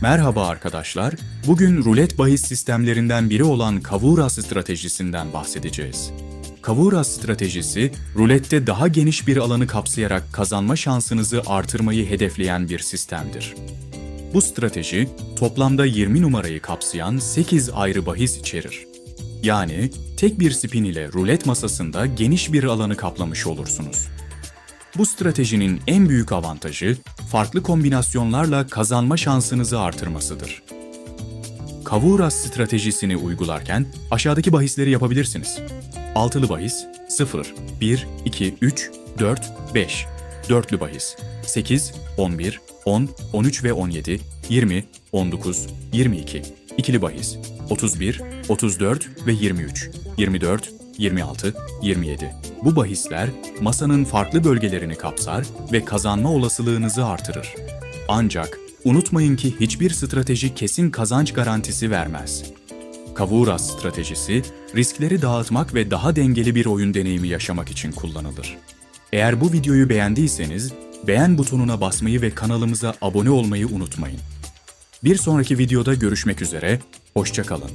Merhaba arkadaşlar. Bugün rulet bahis sistemlerinden biri olan Kavura stratejisinden bahsedeceğiz. Kavura stratejisi, rulette daha geniş bir alanı kapsayarak kazanma şansınızı artırmayı hedefleyen bir sistemdir. Bu strateji, toplamda 20 numarayı kapsayan 8 ayrı bahis içerir. Yani tek bir spin ile rulet masasında geniş bir alanı kaplamış olursunuz. Bu stratejinin en büyük avantajı farklı kombinasyonlarla kazanma şansınızı artırmasıdır. Kavura stratejisini uygularken aşağıdaki bahisleri yapabilirsiniz. Altılı bahis 0, 1, 2, 3, 4, 5. Dörtlü bahis 8, 11, 10, 13 ve 17, 20, 19, 22. İkili bahis 31, 34 ve 23, 24, 26, 27. Bu bahisler masanın farklı bölgelerini kapsar ve kazanma olasılığınızı artırır. Ancak unutmayın ki hiçbir strateji kesin kazanç garantisi vermez. Kavura stratejisi, riskleri dağıtmak ve daha dengeli bir oyun deneyimi yaşamak için kullanılır. Eğer bu videoyu beğendiyseniz, beğen butonuna basmayı ve kanalımıza abone olmayı unutmayın. Bir sonraki videoda görüşmek üzere, hoşçakalın.